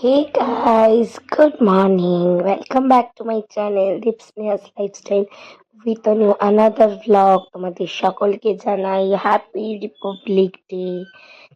Hey guys, good morning. Welcome back to my channel Dips Sneha's Lifestyle with a new another vlog. তোমাদের সকলকে জানাই happy Republic day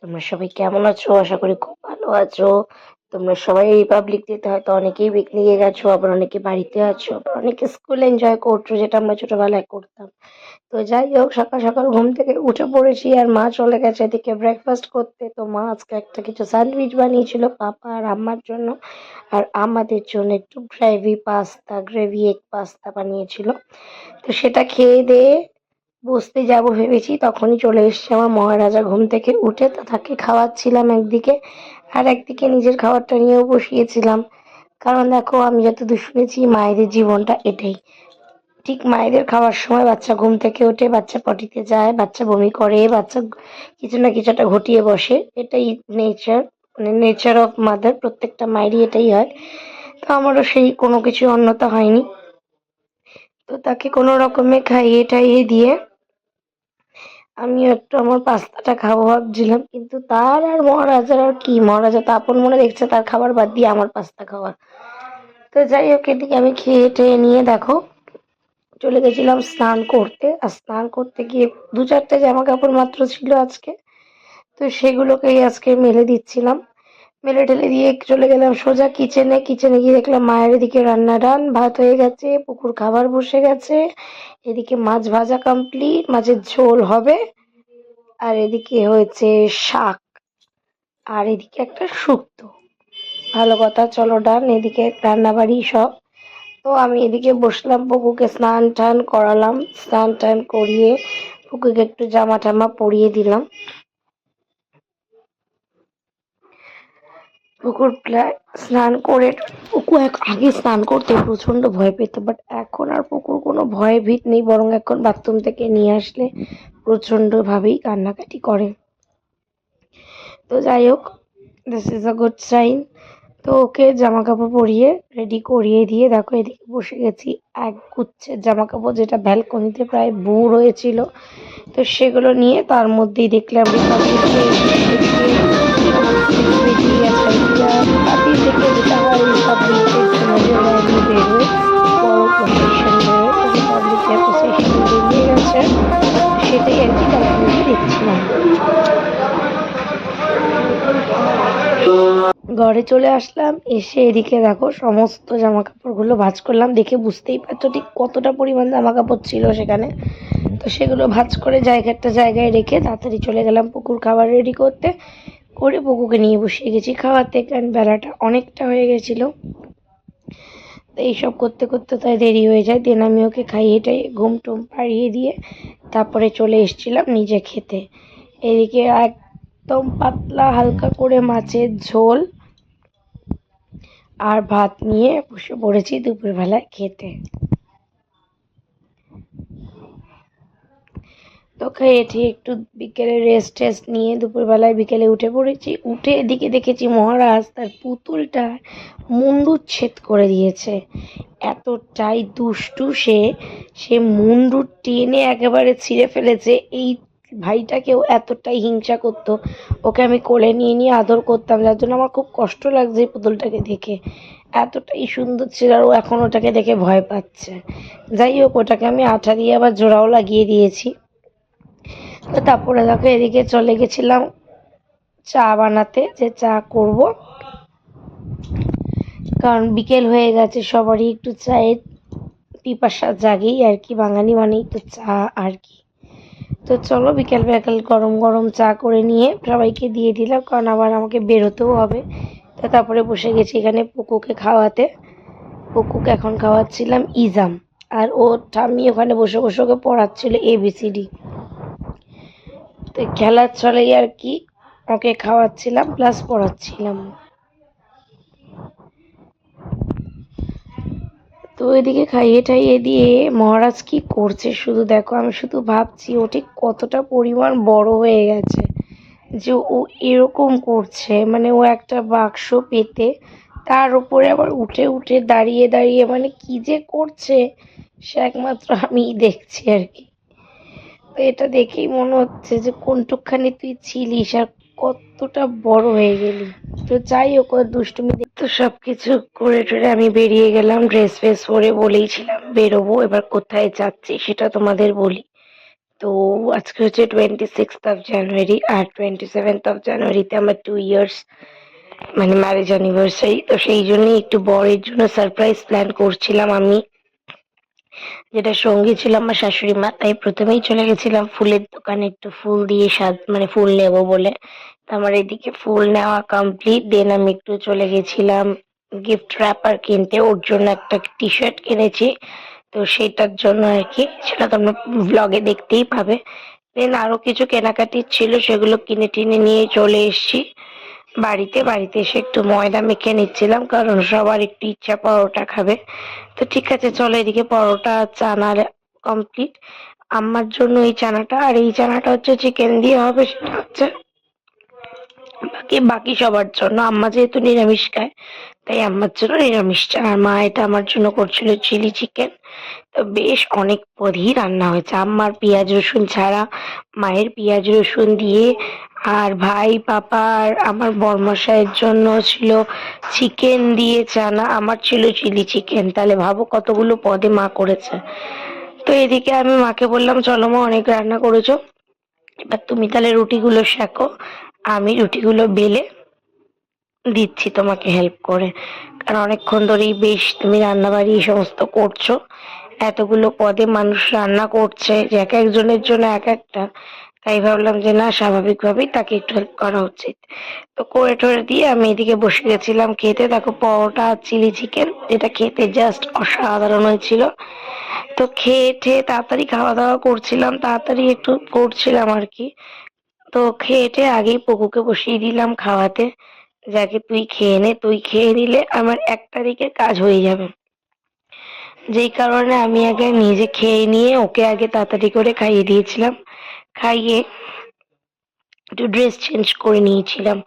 তোমরা সবাই কেমন আছো আশা করি খুব ভালো আছো তোমরা সবাই রিপাবলিক ডেতে হয়তো অনেকেই পিকনিকে গেছো, আবার অনেকে বাড়িতে আছো, আবার অনেকে স্কুল এনজয় করছ, যেটা আমরা ছোটবেলায় করতাম। তো যাই হোক, সকাল সকাল ঘুম থেকে উঠে পড়েছি আর মা চলে গেছে এদিকে ব্রেকফাস্ট করতে। তো মা আজকে একটা কিছু স্যান্ডউইচ বানিয়েছিল পাপা আর আম্মার জন্য। আর আমাদের জন্য একটু gravy pasta gravy egg pasta বানিয়েছিল। তো সেটা খেয়ে দিয়ে বসতে যাব ভেবেছি, তখনই চলে এসছে আমার মহারাজা ঘুম থেকে উঠে। তো তাকে খাওয়াচ্ছিলাম একদিকে। আর একদিকে নিজের খাবারটা নিয়েও বসিয়েছিলাম। কারণ দেখো, আমি যতদূর শুনেছি, মায়েদের জীবনটা এটাই। ঠিক মায়েদের খাওয়ার সময় বাচ্চা ঘুম থেকে ওঠে, বাচ্চা পটিতে যায়, বাচ্চা বমি করে, বাচ্চা কিছু না কিছু একটা ঘটিয়ে বসে। এটাই নেচার মানে নেচার অফ মাদার প্রত্যেকটা মায়েরই এটাই হয়। তো আমারও সেই কোনো কিছু অন্যতা হয়নি। তো তাকে কোনো রকমে খাইয়ে টাইয়ে দিয়ে আমি একটু আমার পাস্তাটা খাব ভাবছিলাম, কিন্তু তার আর মহারাজার আর কি? মহারাজা তো আপন মনে দেখছে, তার খাবার বাদ দিয়ে আমার পাস্তা খাওয়া তো যাই হোক, এদিকে আমি খেয়ে টেয়ে নিয়ে দেখো, চলে গেছিলাম স্নান করতে। আর স্নান করতে গিয়ে দু চারটে জামা কাপড় মাত্র ছিল আজকে। তো সেগুলোকেই আজকে মেলে দিচ্ছিলাম। মেলে ঠেলে দিয়ে চলে গেলাম সোজা কিচেনে কিচেনে গিয়ে দেখলাম মায়ের এদিকে রান্না ডান, ভাত হয়ে গেছে, পুকুর খাবার বসে গেছে। এদিকে মাছ ভাজা কমপ্লিট মাছের ঝোল হবে। আর এদিকে হয়েছে শাক। আর এদিকে একটা শুক্তো। ভালো কথা, চলো ডান, এদিকে রান্না বাড়ি সব। তো আমি এদিকে বসলাম, পুকুকে স্নান টান করালাম। স্নান টান করিয়ে পুকুকে একটু জামা টামা পরিয়ে দিলাম। পুকুর স্নান করে এক- আগে স্নান করতে প্রচণ্ড ভয় পেত বাট এখন আর পুকুর কোনো ভয় ভীত নেই, বরং এখন বাথরুম থেকে নিয়ে আসলে প্রচণ্ড ভাবেই কান্নাকাটি করে। তো যাই হোক this is a good sign তো ওকে জামা কাপড় পরিয়ে রেডি করিয়ে দিয়ে দেখো, এদিকে বসে গেছি। এক গুচ্ছের জামা কাপড় যেটা ব্যালকনিতে প্রায় বউ হয়েছিল। তো সেগুলো নিয়ে তার মধ্যেই দেখলাম ঘরে চলে আসলাম, এসে এদিকে দেখো সমস্ত জামা কাপড়গুলো ভাঁজ করলাম। দেখে বুঝতেই পারছ ঠিক কতটা পরিমাণ জামা কাপড় ছিল সেখানে। তো সেগুলো ভাঁজ করে জায়গা একটা জায়গায় রেখে তাড়াতাড়ি চলে গেলাম পুকুর খাবার রেডি করতে। করে পুকুকে নিয়ে বসিয়ে গেছি। খাওয়াতে কারণ বেলাটা অনেকটা হয়ে গেছিল। তো এইসব করতে করতে তাই দেরি হয়ে যায়। দেন আমি ওকে খাইয়ে টাইয়ে ঘুম টুম পাড়িয়ে দিয়ে তারপরে চলে এসেছিলাম নিজে খেতে। এদিকে একদম পাতলা হালকা করে মাছের ঝোল আর ভাত নিয়ে বসে পড়েছি দুপুরবেলায় খেতে। তো খেয়ে একটু বিকেলে রেস্ট টেস্ট নিয়ে দুপুরবেলায় বিকেলে উঠে পড়েছি। উঠে এদিকে দেখেছি মহারাজ তার পুতুলটা মুন্ডুচ্ছেদ করে দিয়েছে। এতটাই দুষ্টু সে সে মুন্ডু টেনে একেবারে ছিঁড়ে ফেলেছে। এই ভাইটাকেও এতটাই হিংসা করতো। ওকে আমি কোলে নিয়ে নিয়ে আদর করতাম, যার জন্য আমার খুব কষ্ট লাগছে এই পুতুলটাকে দেখে। এতটাই সুন্দর ছিল আর ও এখন ওটাকে দেখে ভয় পাচ্ছে। যাই হোক, ওটাকে আমি আঠা দিয়ে আবার জোড়াও লাগিয়ে দিয়েছি। তো তারপরে দেখো এদিকে চলে গেছিলাম চা বানাতে যে চা করব। কারণ বিকেল হয়ে গেছে, সবারই একটু চায়ের পিপাসা জাগেই আর কি, বাঙালি মানেই তো চা আর কি। তো চলো বিকেল বিকেল গরম গরম চা করে নিয়ে সবাইকে দিয়ে দিলাম, কারণ আবার আমাকে বেরোতেও হবে। তো তারপরে বসে গেছি এখানে পুকুকে খাওয়াতে। পুকুকে এখন খাওয়াচ্ছিলাম ইজাম, আর ও ঠাম্মি ওখানে বসে বসে ওকে পড়াচ্ছিল এবিসিডি তো খেলার ছলেই আর কি। ওকে খাওয়াচ্ছিলাম প্লাস পড়াচ্ছিলাম। তো এদিকে খাইয়ে টাইয়ে দিয়ে মহারাজ কি করছে শুধু দেখো, আমি শুধু ভাবছি ও ঠিক কতটা পরিমাণ বড় হয়ে গেছে যে ও এরকম করছে। মানে ও একটা বাক্স পেতে তার উপরে আবার উঠে উঠে দাঁড়িয়ে দাঁড়িয়ে মানে কি যে করছে সে একমাত্র আমিই দেখছি আর কি। এটা দেখেই মনে হচ্ছে যে কোনটুকখানি তুই ছিলিস আর কতটা বড় হয়ে গেলি। তো যাই হোক দুষ্টুমি তো সবকিছু করে টরে আমি বেরিয়ে গেলাম ড্রেস ফ্রেস পরে বলেইছিলাম বেরোবো, এবার কোথায় যাচ্ছি সেটা তোমাদের বলি। তো আজকে হচ্ছে টোয়েন্টি সিক্সথ অফ জানুয়ারি আর টোয়েন্টি সেভেন্থ অফ জানুয়ারিতে আমার টু ইয়ার্স মানে ম্যারেজ অ্যানিভার্সারি তো সেই জন্যই একটু বরের জন্য সারপ্রাইজ প্ল্যান করছিলাম আমি। যেটা সঙ্গী ছিল আমার শাশুড়ি মা, তাই প্রথমেই চলে গেছিলাম ফুলের দোকানে একটু ফুল দিয়ে সাজ মানে ফুল নেব বলে। আমার এদিকে ফুল নেওয়া কমপ্লিট দেন আমি একটু চলে গেছিলাম গিফট র্যাপার কিনতে, ওর জন্য একটা টি শার্ট কিনেছি। তো সেটার জন্য আর কি, সেটা তোমরা ব্লগে দেখতেই পাবে। দেন আরও কিছু কেনাকাটি ছিল, সেগুলো কিনে টিনে নিয়ে চলে এসেছি। বাড়িতে বাড়িতে এসে একটু ময়দা মেখে নিচ্ছিলাম, কারণ সবার একটু ইচ্ছা পরোটা খাবে। তো ঠিক আছে, চলো এদিকে পরোটা চানা কমপ্লিট আমার জন্য এই চানাটা, আর এই চানাটা হচ্ছে চিকেন দিয়ে হবে, সেটা হচ্ছে বাকি বাকি সবার জন্য। আম্মা যেহেতু নিরামিষ খায়, তাই আম্মার জন্য নিরামিষ চানা আর মা এটা আমার জন্য করছিল চিলি চিকেন। তো বেশ অনেক পদই রান্না হয়েছে। আম্মার পেঁয়াজ রসুন ছাড়া, মায়ের পেঁয়াজ রসুন দিয়ে, আর ভাই, পাপা, আর আমার বরমশাইয়ের জন্য ছিল চিকেন দিয়ে চানা। আমার ছিল চিলি চিকেন। তাহলে ভাবো কতগুলো পদে মা করেছে। তো এদিকে আমি মাকে বললাম, চলো মা, অনেক রান্না করেছ। এবার তুমি তাহলে রুটিগুলো শেখো। আমি রুটিগুলো বেলে দিচ্ছি তোমাকে হেল্প করে। কারণ অনেকক্ষণ ধরেই বেশ তুমি রান্না বাড়ি এই সমস্ত করছ। এতগুলো পদে মানুষ রান্না করছে যে এক একজনের জন্য এক একটা। তাই ভাবলাম যে না, স্বাভাবিকভাবেই তাকে একটু হেল্প করা উচিত। তো করে টরে দিয়ে আমি এদিকে বসে গেছিলাম খেতে। দেখো পরোটা চিলি চিকেন যেটা খেতে জাস্ট অসাধারণ হয়েছিল। তো খেয়ে ঠেয়ে তাড়াতাড়ি খাওয়া দাওয়া করছিলাম, তাড়াতাড়ি একটু করছিলাম আর কি। তো খেয়ে টেয়ে আগেই পকুকে বসিয়ে দিলাম খাওয়াতে। যাকে তুই খেয়ে নে, তুই খেয়ে নিলে আমার এক তারিখে কাজ হয়ে যাবে। যেই কারণে আমি আগে নিজে খেয়ে নিয়ে ওকে আগে তাড়াতাড়ি করে খাইয়ে দিয়েছিলাম। খাইয়ে একটু ড্রেস চেঞ্জ করে নিয়েছিলাম।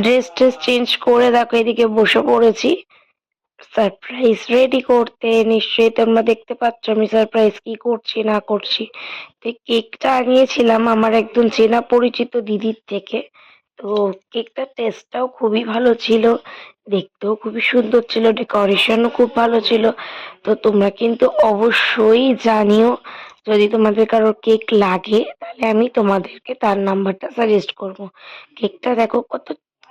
ড্রেস ট্রেস চেঞ্জ করে দেখো এদিকে বসে পড়েছি। সারপ্রাইজ রেডি করতে নিশ্চয়ই তোমরা দেখতে পাচ্ছ আমি সারপ্রাইজ কি করছি, না করছি। তো কেকটা আনিয়েছিলাম আমার একজন চেনা পরিচিত দিদির থেকে। তো কেকটার টেস্টটাও খুবই ভালো ছিল, দেখতেও খুবই সুন্দর ছিল ডেকোরেশনও খুব ভালো ছিল। তো তোমরা কিন্তু অবশ্যই জানিও, যদি তোমাদের কারোর কেক লাগে, তাহলে আমি তোমাদেরকে তার নাম্বারটা সাজেস্ট করব। কেকটা দেখো কত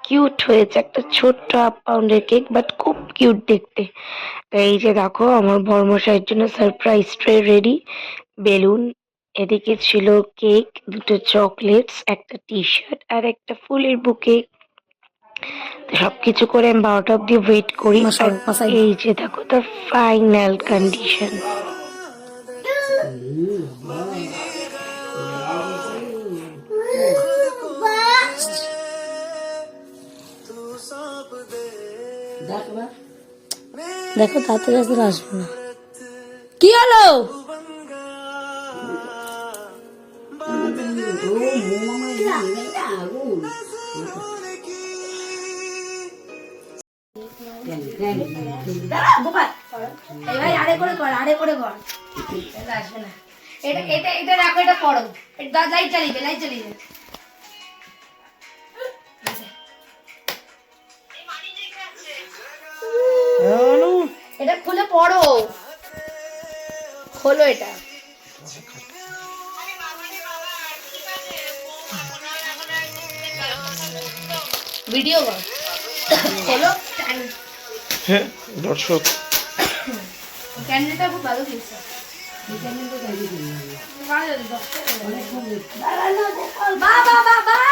কিউট হয়েছে একটা ছোট্ট হাফ পাউন্ডের কেক বাট খুব কিউট দেখতে। তো এই যে দেখো আমার বর্মশাইয়ের জন্য সারপ্রাইজ ট্রে রেডি বেলুন এদিকে ছিল কেক দুটো চকলেটস একটা টি শার্ট আর একটা ফুলের বুকে সবকিছু করে আমি বারোটা অব্দি ওয়েট করি। এই যে দেখো তার ফাইনাল কন্ডিশন দেখো, তাড়াতাড়ি আসতে আসব না। কি হলো? এটা এটা এটা রাখো, এটা পড়ো। লাইট চালিয়ে লাইট চালিয়ে খোলো এটা। ভিডিও কর। খোলো দর্শক। ক্যান্ডেলটা খুব ভালো দিয়েছে। বাবা বাবা।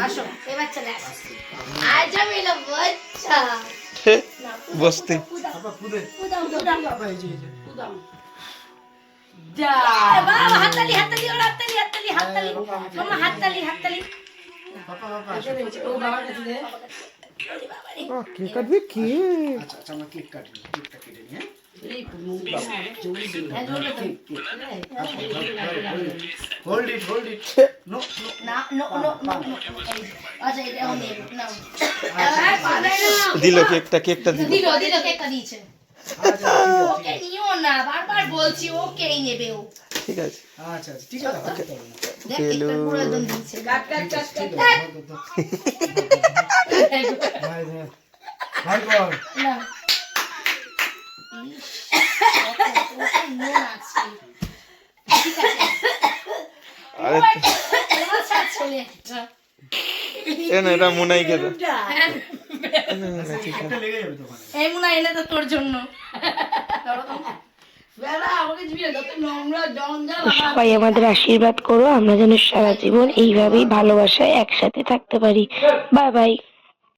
আসো এবার চলে আসো আজ আমি এলো বাচ্চা বসতে বাবা হাততালি হাততালি ওর হাততালি হাততালি হাততালি মামা হাততালি হাততালি কে কাটবে কে হ্যাঁ, জোরে তো। Hold it hold it no না নো নো নো নো এই, আচ্ছা নাও। দিল কেকটা কেকটা দিল। দিল দিল কেকটা দিয়েছে। আচ্ছা ওকে নিও না বারবার বলছি ওকেই নেবে ও। ঠিক আছে। আচ্ছা আচ্ছা ঠিক আছে কাট কাট কাট কাট। ভাই ভাই ভাই কর না। আরে এটা মুনাই খেতে এই মুনা এনে তো তোর জন্য। সবাই আমাদের আশীর্বাদ করো আমরা যেন সারা জীবন এইভাবেই ভালোবাসায় একসাথে থাকতে পারি। Bye bye.